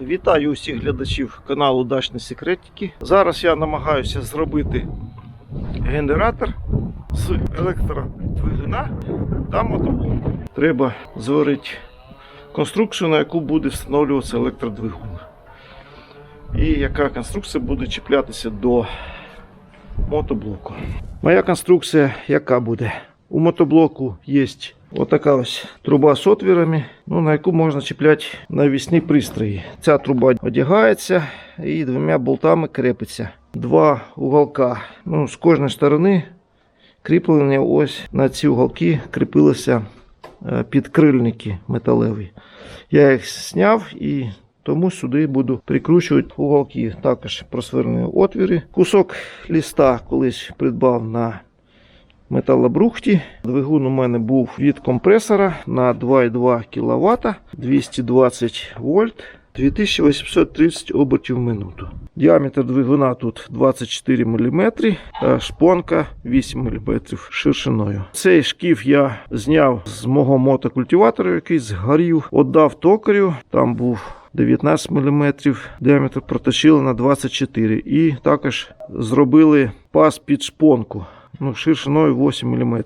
Вітаю усіх глядачів каналу Дачні Секретики. Зараз я намагаюся зробити генератор з електродвигуна та мотоблоку. Треба зварити конструкцію, на яку буде встановлюватися електродвигун. І яка конструкція буде чіплятися до мотоблоку. Моя конструкція яка буде? У мотоблоку є отака ось труба з отвірами, ну, на яку можна чіпляти навісні пристрої. Ця труба одягається і двома болтами крепиться. Два уголка. Ну, з кожної сторони кріплення ось на ці уголки кріпилися е, підкрильники металеві. Я їх зняв і тому сюди буду прикручувати уголки, також просверлені отвіри. Кусок ліста колись придбав на металобрухті. Двигун у мене був від компресора на 2,2 кВт, 220 вольт. 2830 обертів в минуту. Діаметр двигуна тут 24 мм, а шпонка 8 мм ширшиною. Цей шкіф я зняв з мого мотокультиватора, який згорів, віддав токарю. Там був 19 мм, діаметр проточили на 24 і також зробили пас під шпонку ну, ширшиною 8 мм.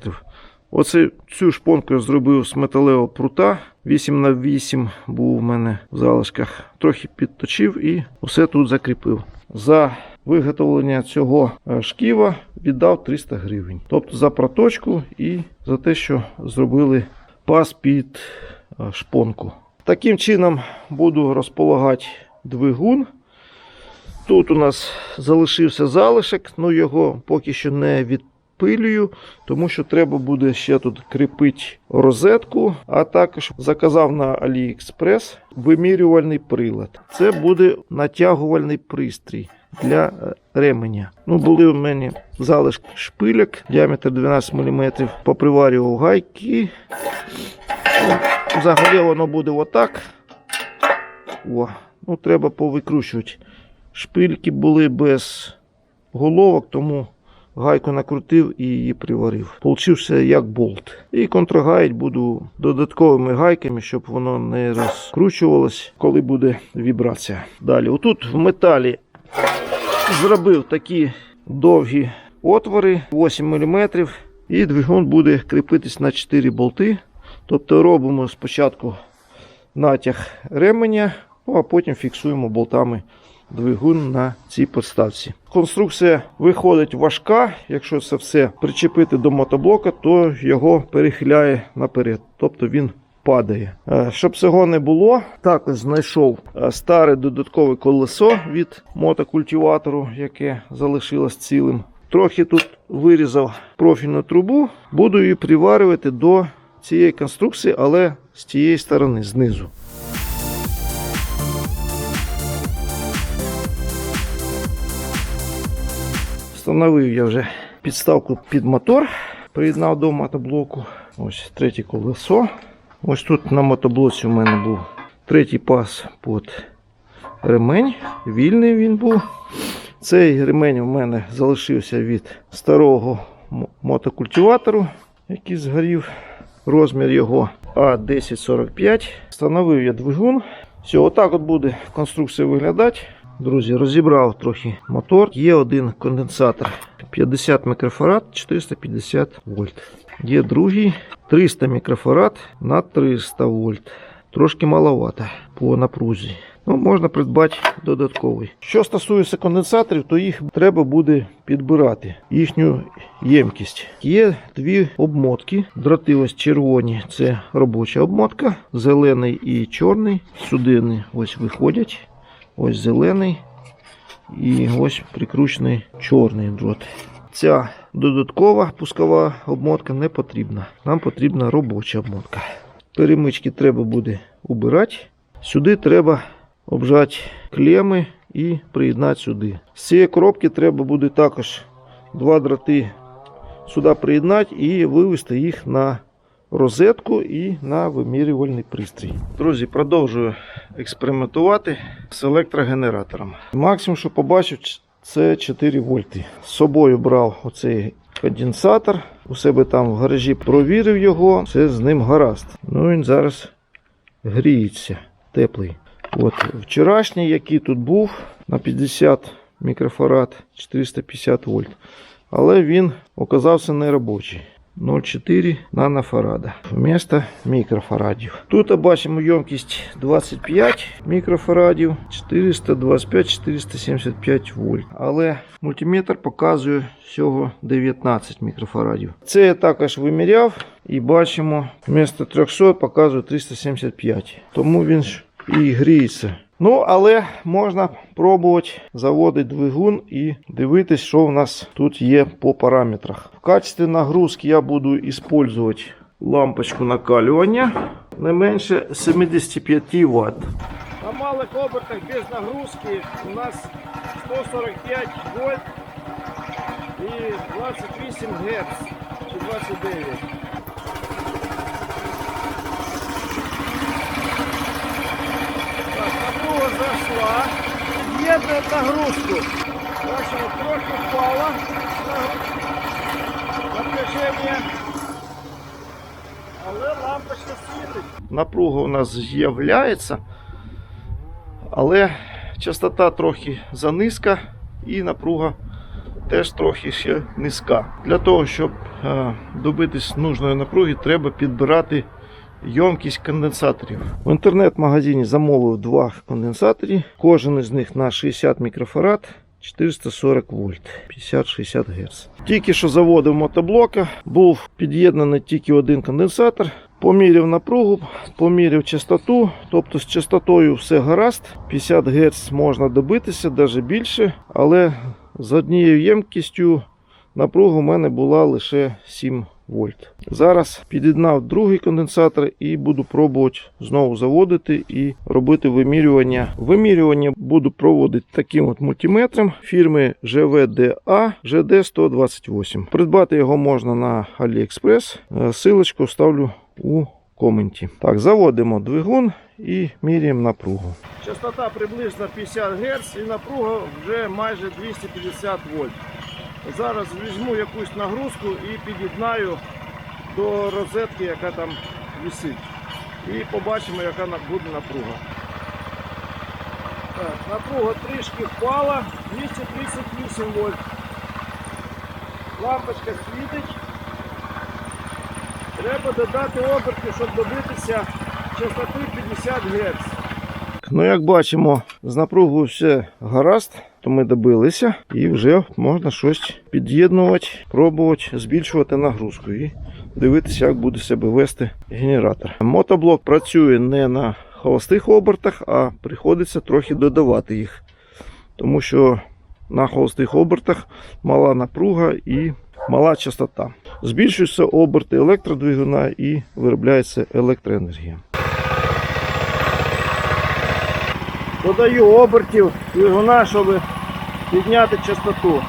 Оце цю шпонку я зробив з металевого прута. 8 на 8 був у мене в залишках. Трохи підточив і все тут закріпив. За виготовлення цього е, шківа віддав 300 гривень. Тобто за проточку і за те, що зробили пас під е, шпонку. Таким чином буду розполагати двигун. Тут у нас залишився залишок, ну його поки що не відпилюю, тому що треба буде ще тут кріпити розетку, а також заказав на AliExpress вимірювальний прилад. Це буде натягувальний пристрій для е, ременя. Ну, були у мене залишки шпиляк, діаметр 12 мм, поприварював гайки. Взагалі воно буде отак. О, ну, треба повикручувати. Шпильки були без головок, тому гайку накрутив і її приварив. Получився як болт. І контрагаїть буду додатковими гайками, щоб воно не розкручувалось, коли буде вібрація. Далі, отут в металі зробив такі довгі отвори 8 мм, і двигун буде кріпитись на 4 болти. Тобто робимо спочатку натяг ременя, ну а потім фіксуємо болтами двигун на цій подставці. Конструкція виходить важка. Якщо це все причепити до мотоблока, то його перехиляє наперед. Тобто він падає. Е, Щоб цього не було, також знайшов е, старе додаткове колесо від мотокультиватору, яке залишилось цілим. Трохи тут вирізав профільну трубу, буду її приварювати до цієї конструкції, але з тієї сторони, знизу. Встановив я вже підставку під мотор, приєднав до мотоблоку. Ось третє колесо. Ось тут на мотоблоці у мене був третій пас під ремень. Вільний він був. Цей ремень у мене залишився від старого мотокультиватору, який згорів. Розмір його А1045. Встановив я двигун. Все, отак от буде конструкція виглядати. Друзі, розібрав трохи мотор. Є один конденсатор 50 мікрофарад 450 вольт. Є другий 300 мікрофарад на 300 вольт. Трошки маловато по напрузі. Ну, можна придбати додатковий. Що стосується конденсаторів, то їх треба буде підбирати їхню ємкість. Є дві обмотки. Дроти ось червоні це робоча обмотка, зелений і чорний. Сюди вони ось виходять. Ось зелений і ось прикручений чорний дрот. Ця додаткова пускова обмотка не потрібна. Нам потрібна робоча обмотка. Перемички треба буде убирати. Сюди треба обжати клеми і приєднати сюди. З цієї коробки треба буде також два дроти сюди приєднати і вивести їх на розетку і на вимірювальний пристрій. Друзі, продовжую експериментувати з електрогенератором. Максимум, що побачив, це 4 вольти. З собою брав оцей конденсатор. У себе там в гаражі провірив його, все з ним гаразд. Ну він зараз гріється, теплий. От, вчорашній, який тут був на 50 мікрофарад 450 вольт. Але він оказався неробочий. 0,4 нанофарада вместо мікрофарадів. Тут бачимо ємкість 25 мікрофарадів, 425-475 вольт. Але мультиметр показує всього 19 мікрофарадів. Це я також виміряв і бачимо, вместо 300 показує 375. Тому він і гріється. Ну, але можна пробувати заводити двигун і дивитись, що в нас тут є по параметрах. В качестві нагрузки я буду використовувати лампочку накалювання не менше 75 Вт. На малих обертах без нагрузки у нас 145 вольт і 28 Гц чи 29. Напруга зайшла. Під'єднує нагрузку. Бачимо, трохи впала напряження. Але лампочка світить. Напруга у нас з'являється, але частота трохи занизька і напруга теж трохи ще низька. Для того, щоб е, добитись нужної напруги, треба підбирати ємкість конденсаторів. В інтернет-магазині замовив два конденсаторі. Кожен із них на 60 мікрофарад. 440 вольт, 50-60 Гц. Тільки що заводив мотоблока, був під'єднаний тільки один конденсатор. Поміряв напругу, поміряв частоту, тобто з частотою все гаразд. 50 Гц можна добитися, навіть більше, але з однією ємкістю напруга у мене була лише 7 вольт. Зараз під'єднав другий конденсатор і буду пробувати знову заводити і робити вимірювання. Вимірювання буду проводити таким от мультиметром фірми GVDA GD128. Придбати його можна на AliExpress. Е, Силочку ставлю у коменті. Так, заводимо двигун і міряємо напругу. Частота приблизно 50 Гц і напруга вже майже 250 вольт. Зараз візьму якусь нагрузку і під'єднаю до розетки, яка там висить. І побачимо, яка буде напруга. Так, напруга трішки впала, 238 вольт. Лампочка світить. Треба додати обертів, щоб добитися частоти 50 Гц. Ну, як бачимо, з напругою все гаразд, то ми добилися і вже можна щось під'єднувати, пробувати збільшувати нагрузку і дивитися, як буде себе вести генератор. Мотоблок працює не на холостих обертах, а приходиться трохи додавати їх, тому що на холостих обертах мала напруга і мала частота. Збільшуються оберти електродвигуна і виробляється електроенергія. Додаю обертів двигуна, щоб підняти частоту.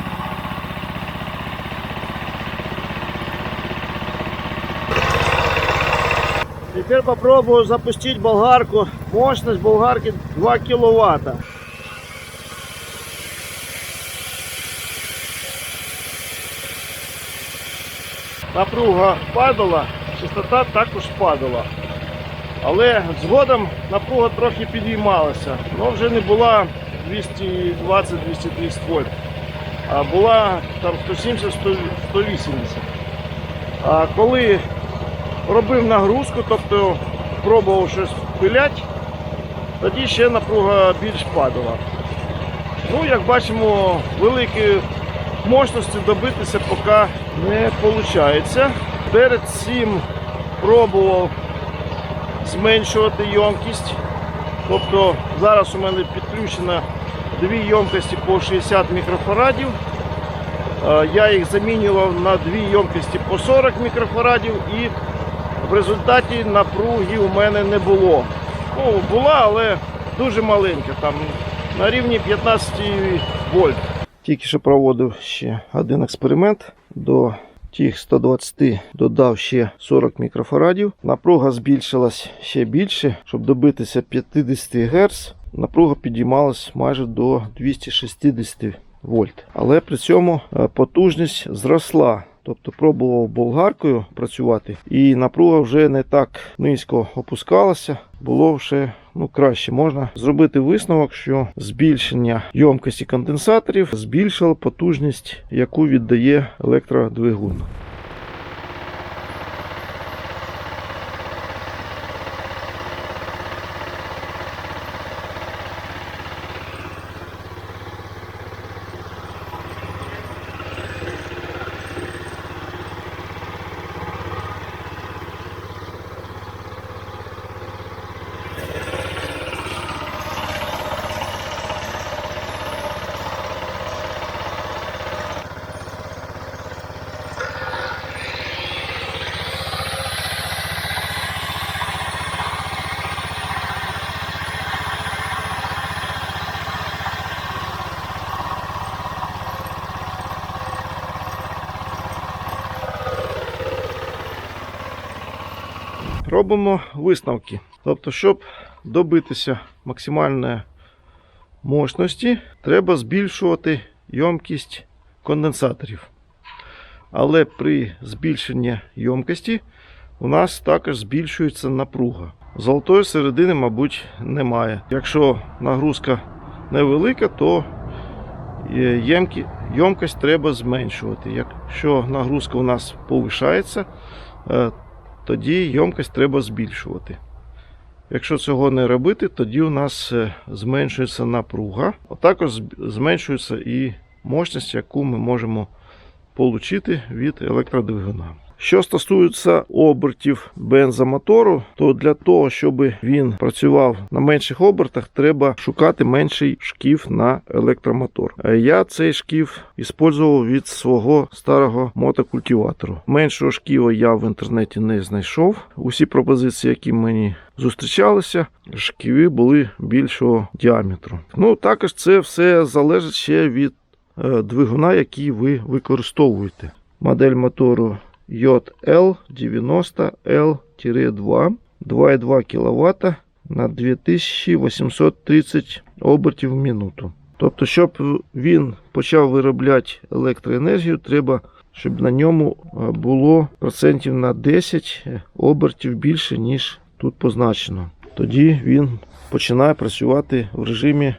Теперь попробую запустить болгарку. Мощность болгарки 2 киловатта. Напруга падала, частота також падала. Але згодом напруга трохи підіймалася. але вже не була 220-230 вольт, а була там 170-180. А коли робив нагрузку, тобто пробував щось пиляти, тоді ще напруга більш падала. Ну, як бачимо, великої мощності добитися поки не виходить. Перед цим пробував зменшувати ємкість. Тобто зараз у мене підключено дві ємкості по 60 мікрофарадів. Е, Я їх замінював на дві ємкості по 40 мікрофарадів і в результаті напруги у мене не було. Ну, була, але дуже маленька, там на рівні 15 вольт. Тільки що проводив ще один експеримент до тих 120 додав ще 40 мікрофарадів. Напруга збільшилась ще більше, щоб добитися 50 Гц. Напруга підіймалась майже до 260 вольт. Але при цьому е, потужність зросла тобто пробував болгаркою працювати, і напруга вже не так низько опускалася, було вже ну, краще. Можна зробити висновок, що збільшення ємкості конденсаторів збільшило потужність, яку віддає електродвигун. Робимо висновки. Тобто, щоб добитися максимальної мощності, треба збільшувати ємкість конденсаторів. Але при збільшенні ємкості у нас також збільшується напруга. Золотої середини, мабуть, немає. Якщо нагрузка невелика, то е, ємкі- ємкость треба зменшувати. Якщо нагрузка у нас повишається, е, тоді ємкость треба збільшувати. Якщо цього не робити, тоді у нас е, зменшується напруга, а також зменшується і мощність, яку ми можемо отримати від електродвигуна. Що стосується обертів бензомотору, то для того, щоб він працював на менших обертах, треба шукати менший шків на електромотор. Е, Я цей шків використовував від свого старого мотокультиватору. Меншого шківа я в інтернеті не знайшов. Усі пропозиції, які мені зустрічалися, шківи були більшого діаметру. Ну також це все залежить ще від е, двигуна, який ви використовуєте. Модель мотору JL90L-2 2,2 кВт на 2830 обертів в минуту. Тобто, щоб він почав виробляти електроенергію, треба, щоб на ньому було процентів на 10 обертів більше, ніж тут позначено. Тоді він починає працювати в режимі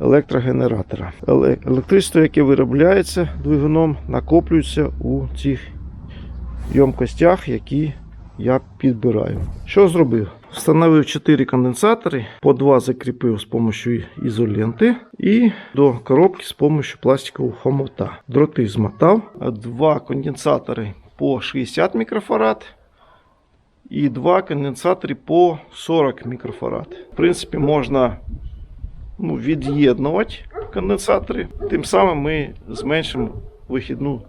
електрогенератора. Еле- Електричество, яке виробляється двигуном, накоплюється у цих ємкостях, які я підбираю. Що зробив? Встановив 4 конденсатори, по 2 закріпив з допомогою ізоленти і до коробки з допомогою пластикового хомута. Дроти змотав, два конденсатори по 60 мікрофарад і два конденсатори по 40 мікрофарад. В принципі, можна ну, від'єднувати конденсатори, тим самим ми зменшимо вихідну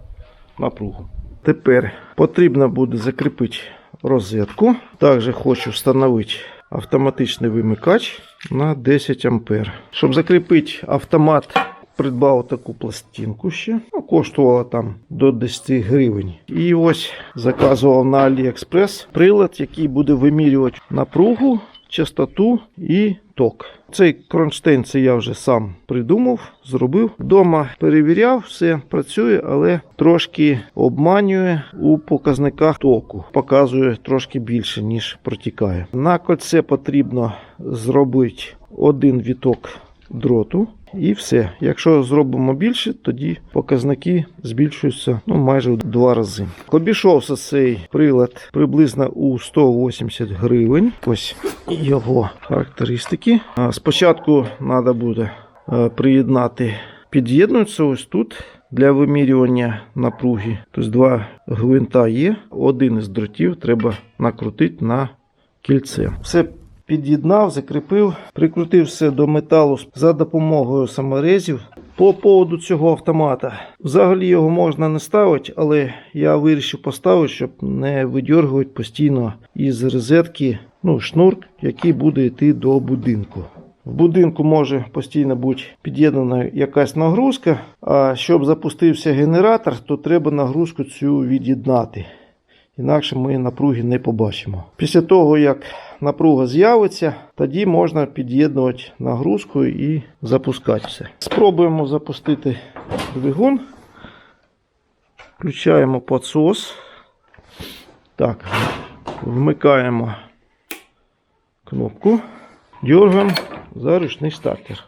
напругу. Тепер потрібно буде закріпити розетку. Також хочу встановити автоматичний вимикач на 10 А. Щоб закріпити автомат, придбав таку пластинку ще. Ну, коштувала там до 10 гривень. І ось заказував на AliExpress прилад, який буде вимірювати напругу, частоту і ток. Цей кронштейн це я вже сам придумав, зробив. Вдома перевіряв, все працює, але трошки обманює у показниках току. Показує трошки більше, ніж протікає. На кольце потрібно зробити один віток дроту. І все. Якщо зробимо більше, тоді показники збільшуються ну, майже в два рази. Обійшовся цей прилад приблизно у 180 гривень. Ось його характеристики. Спочатку треба буде е, приєднати, під'єднується ось тут. Для вимірювання напруги, тобто два гвинта є. Один із дротів треба накрутити на кільце. Все під'єднав, закріпив, прикрутив все до металу за допомогою саморезів. По поводу цього автомата. Взагалі його можна не ставити, але я вирішив поставити, щоб не видергувати постійно із розетки ну, шнур, який буде йти до будинку. В будинку може постійно бути під'єднана якась нагрузка, а щоб запустився генератор, то треба нагрузку цю від'єднати. Інакше ми напруги не побачимо. Після того, як напруга з'явиться, тоді можна під'єднувати нагрузку і запускати все. Спробуємо запустити двигун. Включаємо підсос. Так, вмикаємо кнопку, дергаємо за ручний стартер.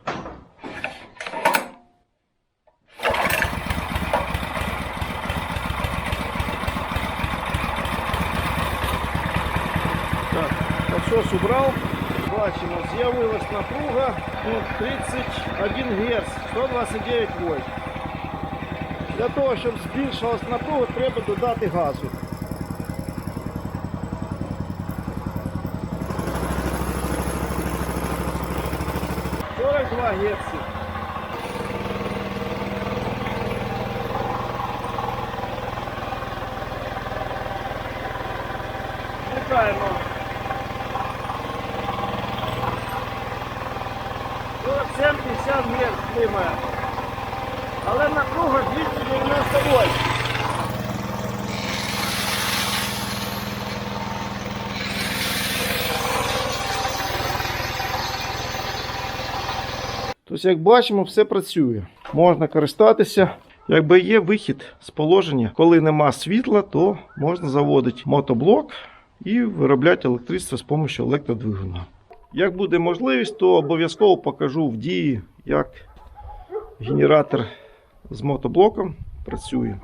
Так, насос убрав. Бачимо, з'явилась напруга ну, 31 Гц, 129 вольт. Для того, щоб збільшилась напруга, треба додати газу. Два Гц. Вмикаємо. 47-50 Гц климає. Але напруга 290 вольт. Тобто, як бачимо, все працює. Можна користатися. Якби є вихід з положення, коли нема світла, то можна заводити мотоблок і виробляти електричество з допомогою електродвигуна. Як буде можливість, то обов'язково покажу в дії, як генератор з мотоблоком працює.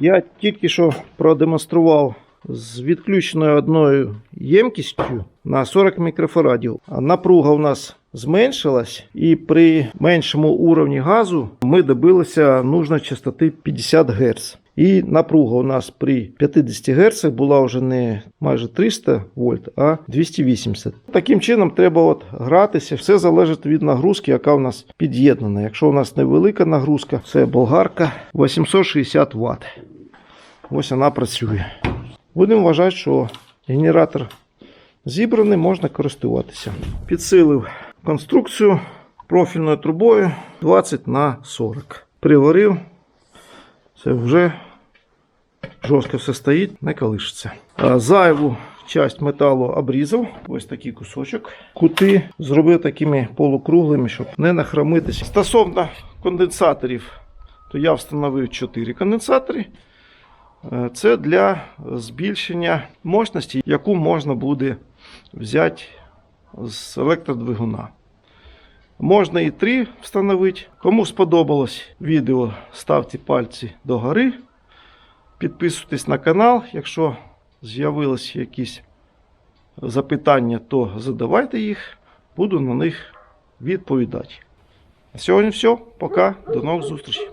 Я тільки що продемонстрував з відключеною одною ємкістю на 40 мікрофарадів. Напруга у нас зменшилась, і при меншому уровні газу ми добилися нужної частоти 50 Гц. І напруга у нас при 50 Гц була вже не майже 300 вольт, а 280. Таким чином треба от гратися. Все залежить від нагрузки, яка у нас під'єднана. Якщо у нас невелика нагрузка, це болгарка 860 Вт. Ось вона працює. Будемо вважати, що генератор зібраний, можна користуватися. Підсилив конструкцію профільною трубою 20 на 40. Приварив. Це вже жорстко все стоїть, не колишиться. Зайву часть металу обрізав. Ось такий кусочок. Кути зробив такими полукруглими, щоб не нахромитися. Стосовно конденсаторів, то я встановив 4 конденсатори. Е, Це для збільшення мощності, яку можна буде взяти з електродвигуна. Можна і три встановити. Кому сподобалось відео, ставте пальці догори. Підписуйтесь на канал. Якщо з'явились якісь запитання, то задавайте їх, буду на них відповідати. На сьогодні все. Пока. До нових зустрічей.